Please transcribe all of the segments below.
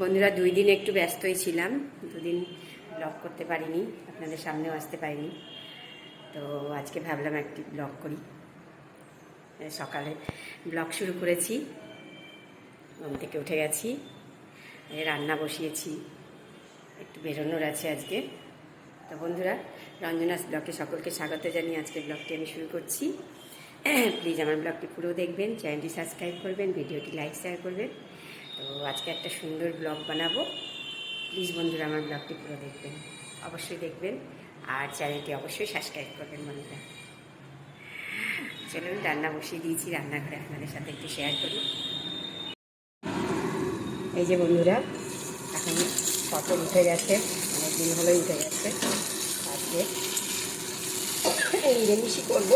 বন্ধুরা, দুই দিন একটু ব্যস্তই ছিলাম। দুদিন ব্লগ করতে পারিনি, আপনাদের সামনেও আসতে পারিনি। তো আজকে ভাবলাম একটি ব্লগ করি। সকালে ব্লগ শুরু করেছি, ঘুম থেকে উঠে গেছি রান্না বসিয়েছি, একটু বেরোনোর আছে আজকে। তো বন্ধুরা, রঞ্জনাস ব্লগে সকলকে স্বাগত জানিয়ে আজকে ব্লগটি আমি শুরু করছি। প্লিজ আমার ব্লগটি পুরো দেখবেন চ্যানেলটি সাবস্ক্রাইব করবেন, ভিডিওটি লাইক শেয়ার করবেন। তো আজকে একটা সুন্দর ব্লগ বানাবো। প্লিজ বন্ধুরা, আমার ব্লগটি পুরো দেখবেন। অবশ্যই দেখবেন। আর চ্যানেলটি অবশ্যই সাবস্ক্রাইব করবেন, বন্ধুরা। চলুন, রান্না বসিয়ে দিয়েছি। রান্নাঘরে আপনাদের সাথে একটু শেয়ার করি। এই যে বন্ধুরা, এখন পটল উঠে গেছে। অনেক দিন হলেই উঠে গেছে। আজকে নিরামিষই করব।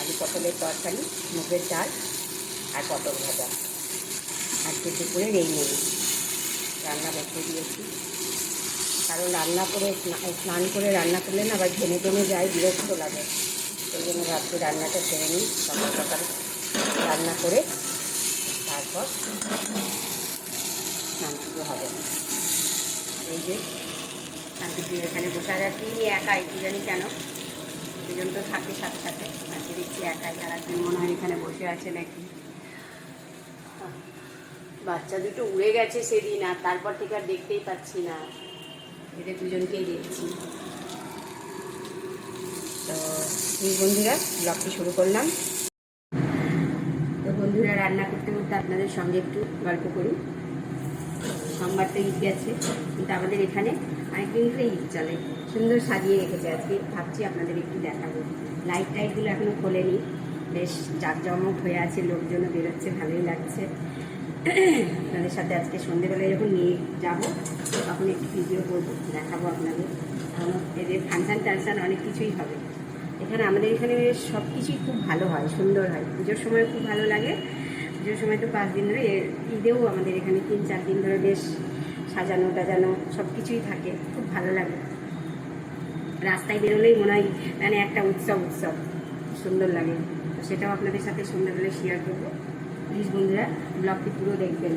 আলু পটলের তরকারি, মুগের ডাল। আর পটল ভাজা। আজকে দুপুরের এই মেনু রান্না বসিয়ে দিয়েছি। কারণ রান্না করে স্নান করে রান্না করলে না আবার ঘেমে ঘেমে যায়, বিরক্ত লাগে। সেই জন্য ভাবছি রান্নাটা সেরে নিই, সকাল সকাল রান্না করে তারপর স্নান শুরু হবে। এই যে শান্তি এখানে বসে আছে একাই, কি জানি কেন। দুজন তো থাকে সাথে সাথে। আজকে দেখছি একাই, আর একজন মনে হয় এখানে বসে আছে নাকি। বাচ্চা দুটো উড়ে গেছে সেদিন আর তারপর থেকে আর দেখতেই পাচ্ছি না। এদের দুজনকেই দেখছি। তো এই বন্ধুরা ব্লগটি শুরু করলাম। তো বন্ধুরা, রান্না করতে করতে আপনাদের সঙ্গে একটু গল্প করি। সোমবার তো ঈদ গেছে, কিন্তু আমাদের এখানে অনেকদিন ধরে ঈদ চলে। সুন্দর সাজিয়ে রেখেছে আজকে। ভাবছি আপনাদের একটু দেখাবো। লাইট টাইটগুলো এখনও খোলেনি। বেশ জাঁকজমক হয়ে আছে, লোকজনও বেরোচ্ছে, ভালোই লাগছে। আপনাদের সাথে আজকে সন্ধেবেলায় যখন নিয়ে যাব, তখন একটু ভিডিও করব, দেখাবো আপনাদের। কারণ এদের ফাংশান টানশান অনেক কিছুই হবে। এখানে আমাদের এখানে সব কিছুই খুব ভালো হয়, সুন্দর হয়। পুজোর সময় খুব ভালো লাগে। পুজোর সময় তো পাঁচ দিন ধরে ঈদেও আমাদের এখানে তিন, চার দিন ধরে বেশ সাজানো, টাজানো সব কিছুই থাকে। খুব ভালো লাগে। রাস্তায় বেরোলেই মনে হয় মানে একটা উৎসব উৎসব। সুন্দর লাগে। তো সেটাও আপনাদের সাথে সন্ধ্যাবেলায় শেয়ার করব। প্লিজ বন্ধুরা ব্লগটি পুরো দেখবেন।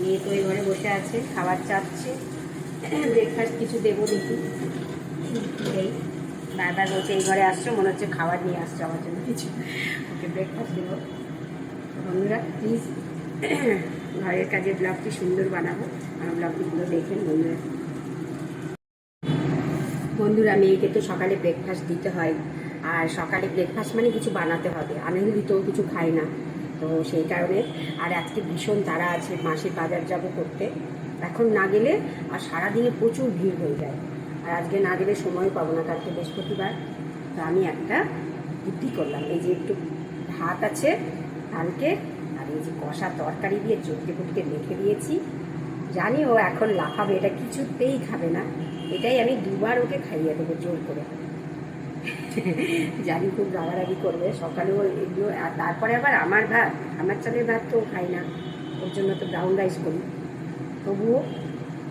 মেয়ে তো ঘরে বসে আছে, খাবার চাচ্ছে ব্রেকফাস্ট কিছু দেবো দেখি। এই, বারবার বলছে এই ঘরে আসছো, মনে হচ্ছে খাবার নিয়ে আসছো আমার জন্য কিছু। ওকে ব্রেকফাস্ট দেবো। বন্ধুরা প্লিজ ঘরের কাজে ব্লগটি সুন্দর বানাবো। আমার ব্লগটি পুরো দেখবেন বন্ধুরা। বন্ধুরা, মেয়েকে তো সকালে ব্রেকফাস্ট দিতে হয়। আর সকালে ব্রেকফাস্ট মানে কিছু বানাতে হবে। আমি তো কিছু খাই না, তো সেই কারণে। আর আজকে ভীষণ তারা আছে মাসের বাজার যাব করতে। এখন না গেলে আর সারাদিনে প্রচুর ভিড় হয়ে যায়। আর আজকে না গেলে সময় পাবো না, কালকে বৃহস্পতিবার। তো আমি একটা বুদ্ধি করলাম, এই যে একটু ভাত আছে, কালকে, আর এই যে কষা তরকারি দিয়ে চটকে ফুটকে রেখে দিয়েছি। জানি ও এখন লাফাবে, এটা কিছুতেই খাবে না। এটাই আমি দুবার ওকে খাইয়ে দেবো জোর করে। জানি খুব রাগারাগি করবে সকালেও এগুলো, আর তারপরে আবার আমার ভাত, আমার চালের ভাত তো খাই না, ওর জন্য তো ব্রাউন রাইস করি। তবুও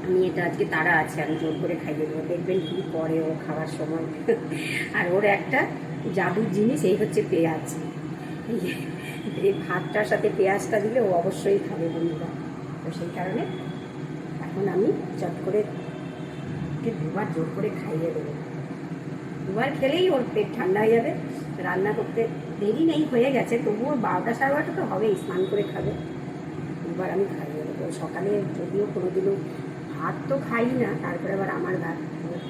আমি এটা আজকে তারা আছে, আমি জোর করে খাইয়ে দেবো। দেখবেন কী করে ও খাওয়ার সময়। আর ওর একটা জাদুর জিনিস, এই হচ্ছে পেঁয়াজ। এই ভাতটার সাথে পেঁয়াজটা দিলে ও অবশ্যই খাবে বন্ধুরা। তো সেই কারণে এখন আমি চট করে দুবার জোর করে খাইয়ে দেবো। দুবার খেলেই ওর পেট ঠান্ডা হয়ে যাবে, রান্না করতে দেরি নেই, হয়ে গেছে। তবুও বারোটা সাড়ে বারোটা তো হবেই, স্নান করে খাবে। দুবার আমি খাইয়ে দেবো। সকালে যদিও কোনো দিনও ভাত তো খাই না, তারপরে আবার আমার ভাত,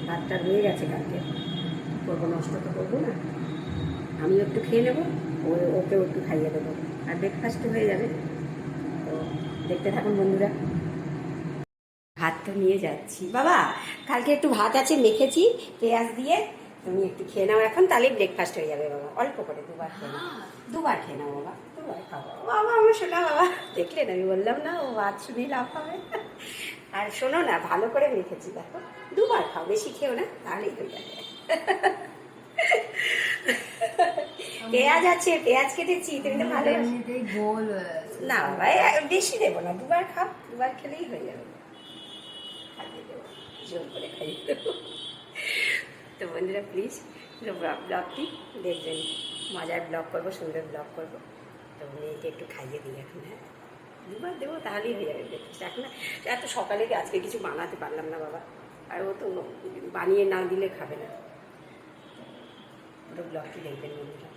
ভাতটা রয়ে গেছে কালকে। করব নষ্ট তো করব না। আমিও একটু খেয়ে নেব, ও, ওকেও একটু খাইয়ে দেবো। আর ব্রেকফাস্ট হয়ে যাবে। তো দেখতে থাকুন বন্ধুরা। তো নিয়ে যাচ্ছি। বাবা কালকে একটু ভাত আছে মেখেছি পেঁয়াজ দিয়ে। তুমি একটু খেয়ে নাও এখন তাহলে ব্রেকফাস্ট হয়ে যাবে বাবা। অল্প করে দুবার খেয়ে নাও। দুবার খেয়ে নাও বাবা দুবার বাবা। আমার শোনা বাবা দেখলেন আমি বললাম না ও ভাত শুনেই লাভ হবে। আর শোনো না ভালো করে মেখেছি দেখো। দুবার খাও বেশি খেও না তাহলেই হয়ে যাবে। পেঁয়াজ আছে পেঁয়াজ কেটেছি তুমি তো ভালো। না বাবা বেশি দেবো না দুবার খাও দুবার খেলেই হয়ে যাবে। জোর করে দেবো তো বন্ধুরা প্লিজ ব্লগটি দেখবেন। মজার ব্লগ করব, সুন্দর ব্লগ করব। তো মেয়েকে একটু খাইয়ে দিই এখন হ্যাঁ? দুবার দেবো, তাহলেই হয়ে যাবে ব্রেকফাস্ট এখন এত সকালে আজকে কিছু বানাতে পারলাম না বাবা। আর ও তো বানিয়ে না দিলে খাবে না। পুরো ব্লগটি দেখবেন বন্ধুরা।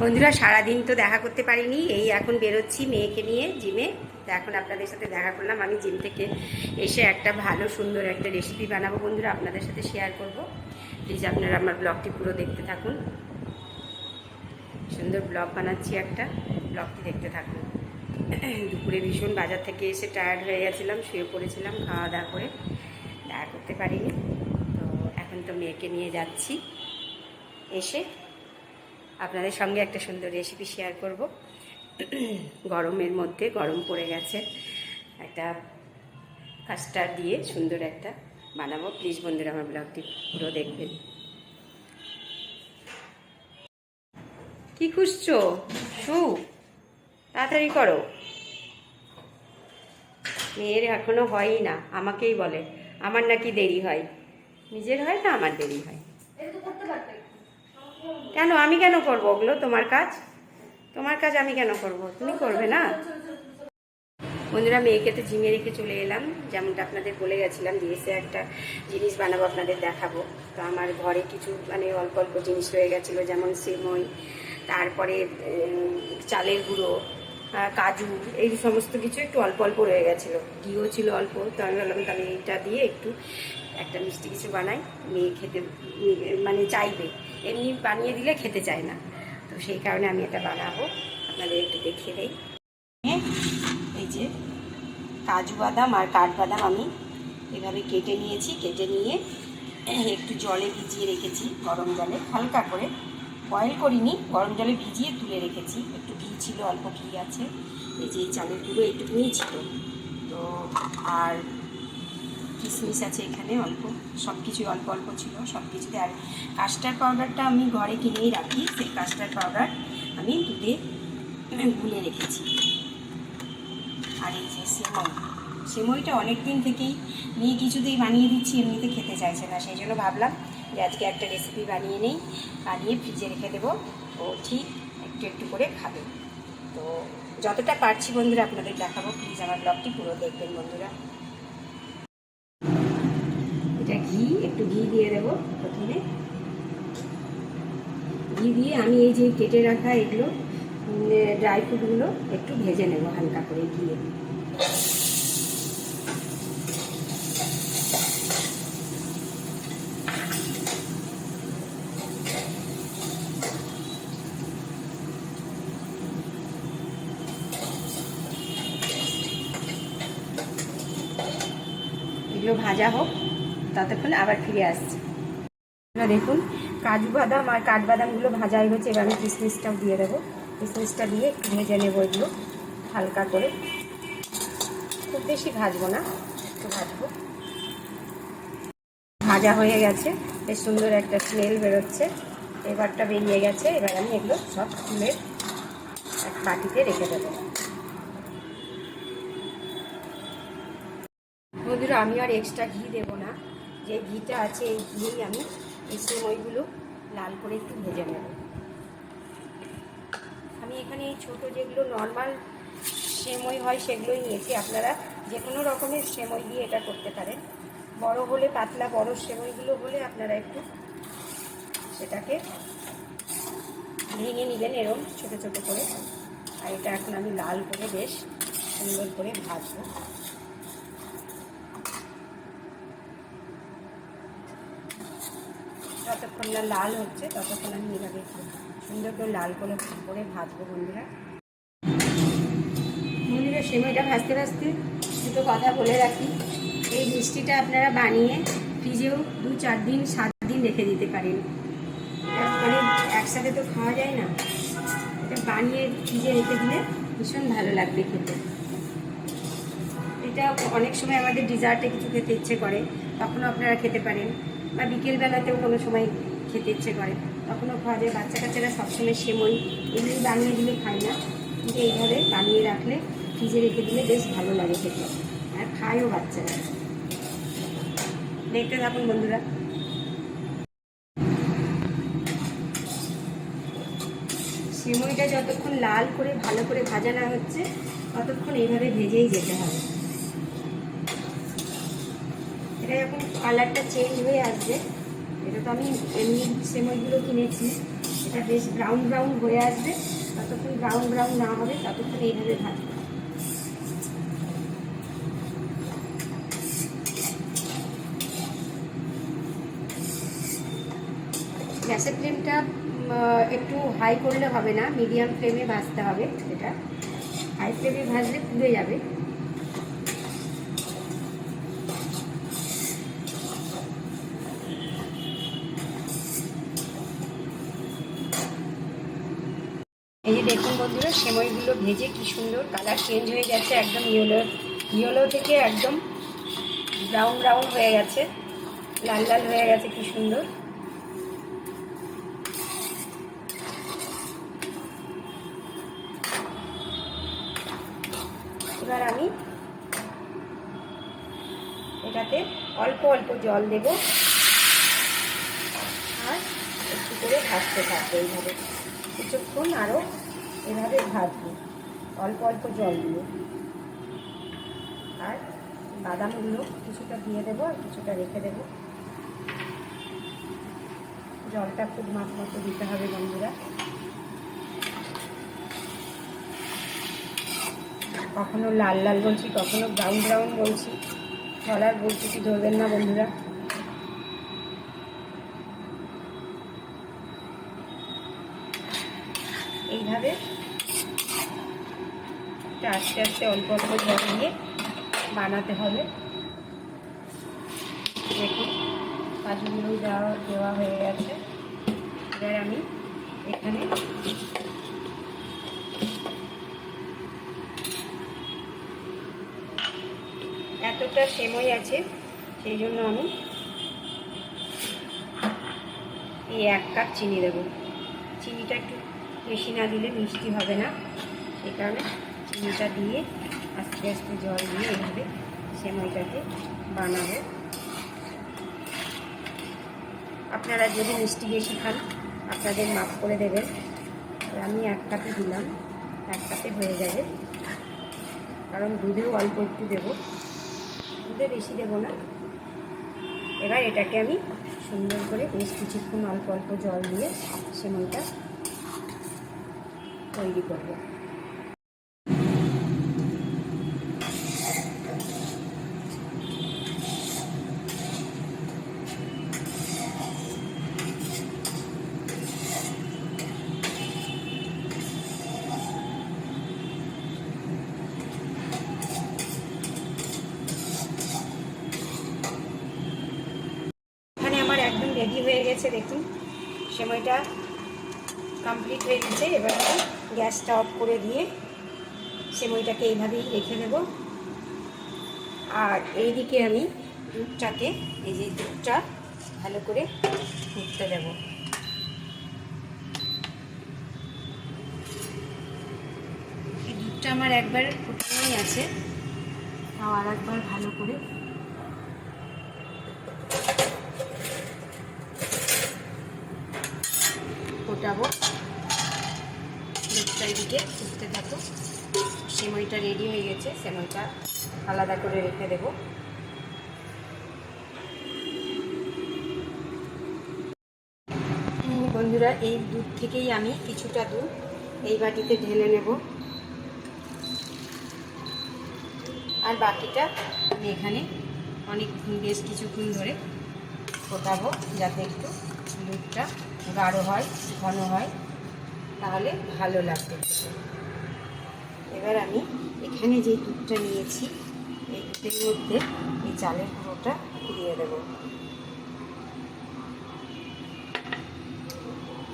বন্ধুরা, সারাদিন তো দেখা করতে পারিনি। এই এখন বেরোচ্ছি মেয়েকে নিয়ে জিমে। তো এখন আপনাদের সাথে দেখা করলাম। আমি জিম থেকে এসে একটা ভালো, সুন্দর একটা রেসিপি বানাবো বন্ধুরা, আপনাদের সাথে শেয়ার করব। প্লিজ আপনারা আমার ব্লগটি পুরো দেখতে থাকুন। সুন্দর ব্লগ বানাচ্ছি একটা। ব্লগটি দেখতে থাকুন। দুপুরে ভীষণ বাজার থেকে এসে টায়ার্ড হয়ে গেছিলাম, শুয়ে পড়েছিলাম খাওয়া দাওয়া করে। দেখা করতে পারিনি। তো এখন তো মেয়েকে নিয়ে যাচ্ছি। এসে আপনাদের সঙ্গে একটা সুন্দর রেসিপি শেয়ার করব। গরমের মধ্যে গরম পড়ে গেছে। একটা কাস্টার্ড দিয়ে সুন্দর একটা বানাবো। প্লিজ বন্ধুরা, আমার ব্লগটি পুরো দেখবেন। কি খুঁজছো? শু, তাড়াতাড়ি করো। মেয়ের এখনও হয়ই না, আমাকেই বলে। আমার নাকি দেরি হয়। নিজের হয় না, আমার দেরি হয়। কেন? আমি কেন করব ওগুলো? তোমার কাজ? তোমার কাজ আমি কেন করব? তুমি করবে না? বন্ধুরা, মেয়েকে তো জিমে রেখে চলে এলাম। যেমনটা আপনাদের বলে গেছিলাম যে এসে একটা জিনিস বানাবো, আপনাদের দেখাবো। তো আমার ঘরে কিছু মানে অল্প অল্প জিনিস রয়ে গেছিল, যেমন সিমই, তারপরে চালের গুঁড়ো কাজু, এই সমস্ত কিছু একটু অল্প অল্প রয়ে গেছিল। ঘিও ছিল অল্প, তো আমি ভাবলাম তাহলে এইটা দিয়ে একটু একটা মিষ্টি কিছু বানাই, মেয়ে খেতে মানে চাইবে। এমনি বানিয়ে দিলে খেতে চায় না। তো সেই কারণে আমি এটা বানাবো। আপনাদের একটু দেখিয়ে দেই। এই যে কাজু বাদাম আর কাঠবাদাম আমি এভাবে কেটে নিয়েছি। কেটে নিয়ে একটু জলে ভিজিয়ে রেখেছি গরম জলে। হালকা করে বয়েল করিনি, গরম জলে ভিজিয়ে তুলে রেখেছি। একটু ঘি ছিল, অল্প ঘি আছে। এই যে চালের গুঁড়ো এইটুকুনি ছিল। তো আর কিশমিশ আছে এখানে, অল্প সব কিছুই অল্প অল্প ছিল সব কিছুতে আর কাস্টার্ড পাউডারটা আমি ঘরে কিনেই রাখি, সেই কাস্টার্ড পাউডার আমি দুধে গুলে রেখেছি। আর এই যে সেমই সেমইটা অনেক দিন থেকেই নিয়ে কিছুতেই বানিয়ে দিচ্ছি, এমনিতে খেতে চাইছে না, সেই জন্য ভাবলাম যে আজকে একটা রেসিপি বানিয়ে নেই, বানিয়ে ফ্রিজে রেখে দেবো। ও ঠিক একটু একটু করে খাবে। তো যতটা পারছি বন্ধুরা, আপনাদের দেখাবো প্লিজ আমার ব্লগটি পুরো দেখবেন বন্ধুরা এটা ঘি একটু ঘি দিয়ে দেবো প্রথমে। ঘি দিয়ে আমি এই যে কেটে রাখা এগুলো ড্রাই ফ্রুটগুলো একটু ভেজে নেব হালকা করে ঘিয়ে। এগুলো ভাজা হোক। ততক্ষণ আবার ফিরে আসছি। দেখুন কাজু বাদাম আর কাঠবাদামগুলো ভাজা হয়ে গেছে, এবার আমি কিশমিশটাও দিয়ে দেবো। কিশমিশটা দিয়ে একটু ভেজে নেব এগুলো, হালকা করে। খুব বেশি ভাজবো না, একটু ভাজবো। ভাজা হয়ে গেছে, বেশ সুন্দর একটা স্মেল বেরোচ্ছে। এবারটা বেরিয়ে গেছে, এবার আমি এগুলো সব তুলে এক বাটিতে রেখে দেবো। বন্ধুরা, আমি আর এক্সট্রা ঘি দেবো না। যে ঘিটা আছে, এই ঘিয়েই আমি এই সেমইগুলো লাল করে একটু ভেজে নেব। আমি এখানে এই ছোটো যেগুলো নর্মাল সেমই হয় সেগুলোই নিয়েছি। আপনারা যে কোনো রকমের সেমই দিয়ে এটা করতে পারেন। বড় হলে পাতলা, বড় সেমইগুলো হলে আপনারা একটু সেটাকে ভেঙে নেবেন এরম ছোটো ছোটো করে। আর এটা এখন আমি লাল করে বেশ সুন্দর করে ভাজবো। যতক্ষণ না লাল হচ্ছে, ততক্ষণ আমি এভাবে সুন্দর করে লাল করে করে ভাজবো বন্ধুরা। বন্ধুরা, সেমাইটা ভাজতে ভাজতে দুটো কথা বলে রাখি। এই মিষ্টিটা আপনারা বানিয়ে ফ্রিজেও দু চার দিন, সাত দিন রেখে দিতে পারেন। মানে একসাথে তো খাওয়া যায় না। এটা বানিয়ে ফ্রিজে রেখে দিলে ভীষণ ভালো লাগবে খেতে। এটা অনেক সময় আমাদের ডিজার্টে কিছু খেতে ইচ্ছে করে, তখনও আপনারা খেতে পারেন। বা বিকেলবেলাতেও কোনো সময় খেতে ইচ্ছে করে। তখনও খাওয়া যায় বাচ্চা কাচ্চারা সবসময় সেমই। এগুলি বানিয়ে দিলে খায় না। কিন্তু এইভাবে বানিয়ে রাখলে ফ্রিজে রেখে দিলে বেশ ভালো লাগে খেতে। আর খায়ও বাচ্চারা। দেখতে থাকুন বন্ধুরা। সেমইটা যতক্ষণ লাল করে, ভালো করে ভাজা না হচ্ছে, ততক্ষণ এইভাবে ভেজেই যেতে হবে। এটা এখন কালারটা চেঞ্জ হয়ে আসবে এটা তো আমি এমনি সেমইগুলো কিনেছি। এটা বেশ ব্রাউন ব্রাউন হয়ে আসবে। ততক্ষণ ব্রাউন ব্রাউন না হবে, ততক্ষণ এইভাবে ভাজবে গ্যাসের ফ্লেমটা একটু হাই করলে হবে না মিডিয়াম ফ্লেমে ভাজতে হবে এটা হাই ফ্লেমে ভাজলে পুড়ে যাবে এই যে দেখুন সেমইগুলো ভেজে কি সুন্দর কালার চেঞ্জ হয়ে গেছে, একদম ইয়েলো ইয়েলো থেকে একদম ব্রাউন ব্রাউন হয়ে গেছে, লাল লাল হয়ে গেছে, কি সুন্দর। এবার আমি এটাতে অল্প অল্প জল দেব, আর একটু করে ভাজতে থাকব এইভাবে। কিছুক্ষণ আরও এভাবে ভাজবো অল্প অল্প জল দিয়ে আর বাদামগুলো কিছুটা দিয়ে দেবো আর কিছুটা রেখে দেবো। জলটা খুব মাপ মতো দিতে হবে বন্ধুরা। কখনো লাল লাল বলছি, কখনো ব্রাউন ব্রাউন বলছি। কলার বলছি কি ধরবেন না বন্ধুরা। এইভাবে আস্তে আস্তে অল্প অল্প জল দিয়ে বানাতে হবে। দেখুন, কাজুগুলো দেওয়া দেওয়া হয়ে গেছে। এবার আমি এখানে এতটা সেমই আছে, সেই জন্য আমি এই এক কাপ চিনি দেবো। চিনিটা একটু বেশি না দিলে মিষ্টি হবে না। সেই কারণে চিনিটা দিয়ে আস্তে আস্তে জল দিয়ে এইভাবে সেমইটাকে বানাবো। আপনারা যদি মিষ্টি বেশি খান, আপনাদের মাপ করে দেবেন। আমি এক কাপে দিলাম, এক কাপে হয়ে যাবে কারণ দুধেও অল্প একটু দেবো। দুধে বেশি দেবো না। এবার এটাকে আমি সুন্দর করে বেশ কিছুক্ষণ অল্প অল্প জল দিয়ে সেমইটা তৈরি করব। রেডি হয়ে গেছে দেখুন। সময়টা কমপ্লিট হয়ে গেছে এবার গ্যাসটা অফ করে দিয়ে সেমইটাকে এইভাবেই রেখে দেব। আর এইদিকে আমি দুধটাকে এই যে দুধটা ভালো করে ফুটতে দেব। দুধটা আমার একবার ফুটানোই আছে। তাও আর একবার ভালো করে ফোটাবো দুধটা এদিকে থাকো সেমইটা রেডি হয়ে গেছে, সেমইটা আলাদা করে রেখে দেবো। বন্ধুরা, এই দুধ থেকেই আমি কিছুটা দুধ এই বাটিতে ঢেলে নেব। আর বাকিটা আমি এখানে অনেক বেশ কিছুক্ষণ ধরে ফোটাবো, যাতে একটু দুধটা গাঢ় হয়, ঘন হয়, তাহলে ভালো লাগবে। এবার আমি এখানে যে দুধটা নিয়েছি, এই দুধের মধ্যে এই চালের গুঁড়োটা দিয়ে দেবো।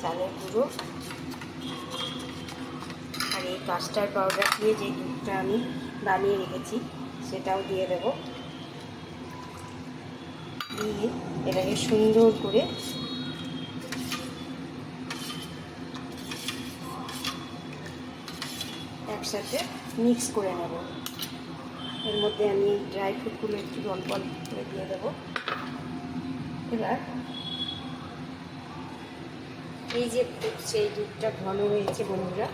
চালের গুঁড়ো আর এই কাস্টার্ড পাউডার দিয়ে যে দুধটা আমি বানিয়ে রেখেছি, সেটাও দিয়ে দেব। দিয়ে এটাকে সুন্দর করে একসাথে মিক্স করে নেব। এর মধ্যে আমি ড্রাই ফ্রুটগুলো একটু অল্প অল্প করে দিয়ে দেবো। এবার এই যে এই দুধটা ঘন হয়েছে বন্ধুরা,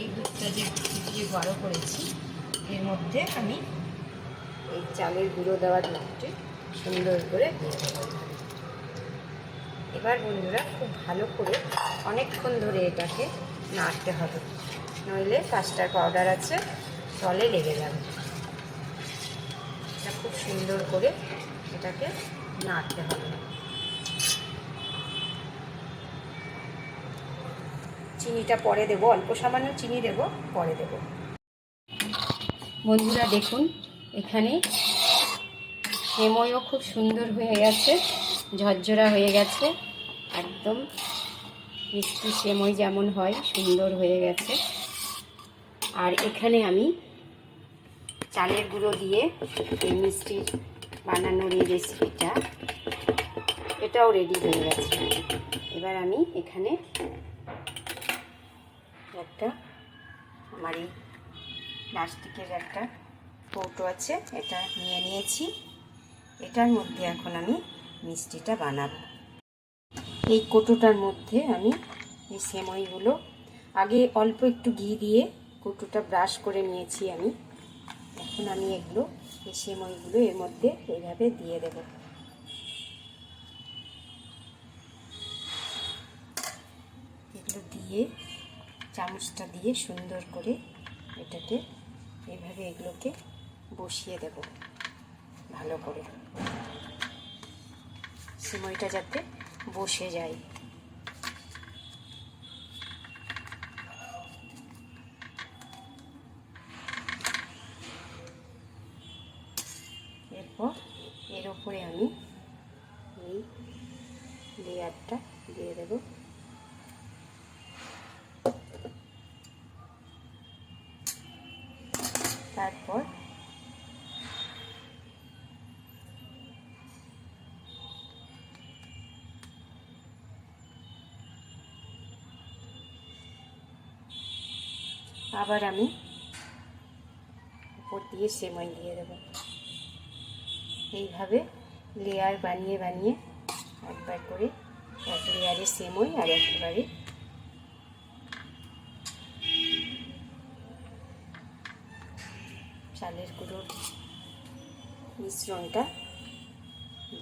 এই দুধটা যে ফুটিয়ে গাঢ় করেছি, এর মধ্যে আমি এই চালের গুঁড়ো দেওয়ার দুধটি সুন্দর করে দিয়ে দেবো। এবার বন্ধুরা, খুব ভালো করে অনেকক্ষণ ধরে এটাকে নাড়তে হবে। নইলে কাস্টার পাউডার আছে তলে লেগে যাবে। এটা খুব সুন্দর করে এটাকে নাড়তে হবে। চিনিটা পরে দেবো, অল্প সামান্য চিনি দেব, পরে দেব। বন্ধুরা দেখুন, এখানে সেময়ও খুব সুন্দর হয়ে গেছে, ঝরঝরা হয়ে গেছে, একদম মিষ্টি সেমই যেমন হয়, সুন্দর হয়ে গেছে। আর এখানে আমি চালের গুঁড়ো দিয়ে এই মিষ্টি বানানোর এই রেসিপিটা এটাও রেডি হয়ে গেছে। এবার আমি এখানে একটা আমার এই প্লাস্টিকের একটা কৌটো আছে, এটা নিয়ে নিয়েছি। এটার মধ্যে এখন আমি মিষ্টিটা বানাবো। এই কৌটোটার মধ্যে আমি এই সেমইগুলো, আগে অল্প একটু ঘি দিয়ে কৌটোটা ব্রাশ করে নিয়েছি আমি। এখন আমি এগুলো এই সেমইগুলো এর মধ্যে এইভাবে দিয়ে দেব। এগুলো দিয়ে, চামচটা দিয়ে সুন্দর করে এটাকে এইভাবে এগুলোকে বসিয়ে দেব ভালো করে। সিমইটা যাতে বসে যায়। আবার আমি উপর দিয়ে সেমাই দিয়ে দেবো। এইভাবে লেয়ার বানিয়ে বানিয়ে একবার করে এক লেয়ারে সেমই আর একবারে চালের গুঁড়োর মিশ্রণটা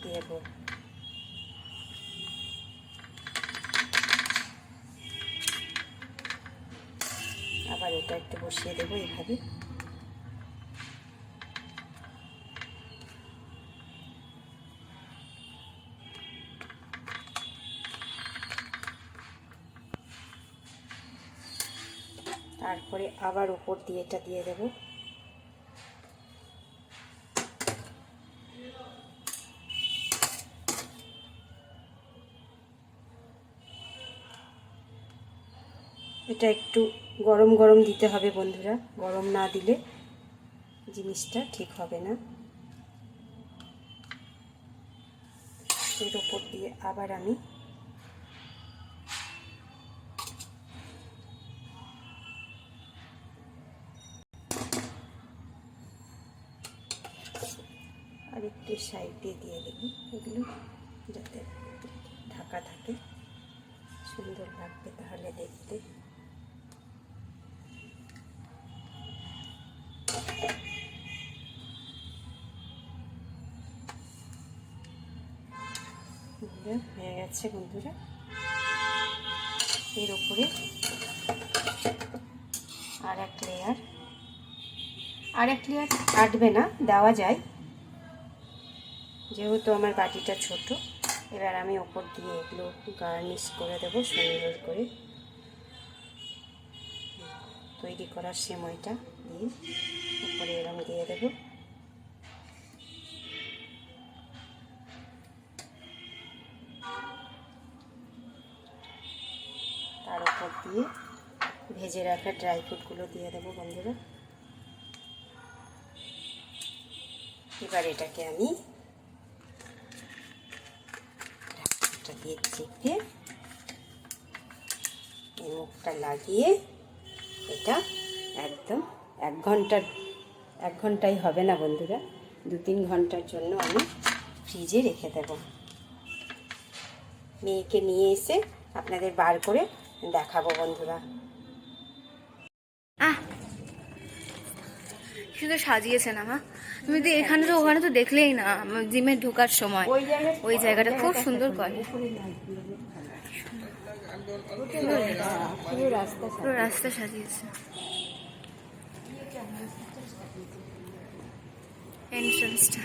দেব। আবার এটা একটু বসিয়ে দেবো এইভাবে তারপরে আবার উপর দিয়ে এটা দিয়ে দেবো। এটা একটু গরম গরম দিতে হবে বন্ধুরা। গরম না দিলে জিনিসটা ঠিক হবে না। এর ওপর দিয়ে আবার আমি আর সাইড দিয়ে দিয়ে দেবো। এগুলো যাতে ঢাকা থাকে, সুন্দর লাগবে তাহলে দেখতে। হয়ে গেছে বন্ধুরা। এর উপরে আর এক লেয়ার আর এক লেয়ার কাটবে না, দেওয়া যায়। যেহেতু আমার বাটিটা ছোট, এবার আমি ওপর দিয়ে এগুলো গার্নিশ করে দেবো, সুন্দর করে। তৈরি করার সময়টা দিয়ে উপরে এরম দিয়ে দেবো। দিয়ে ভেজে রাখা ড্রাই ফ্রুটগুলো দিয়ে দেবো বন্ধুরা। এবার এটাকে আমি দিয়ে চেপে মুখটা লাগিয়ে এটা একদম এক ঘণ্টার, এক ঘন্টাই হবে না বন্ধুরা। দু তিন ঘণ্টার জন্য আমি ফ্রিজে রেখে দেব। মেয়েকে নিয়ে এসে আপনাদের বার করে দেখাবো বন্ধুরা। আহ! শুধু সাজিয়েছে না মা। তুমি তো এখানে তো ওখানে তো দেখলেই না জিমে ঢোকার সময়। ওই জায়গাটা খুব সুন্দর করে। পুরো রাস্তা সাজিয়েছে। এন্ট্রান্সটা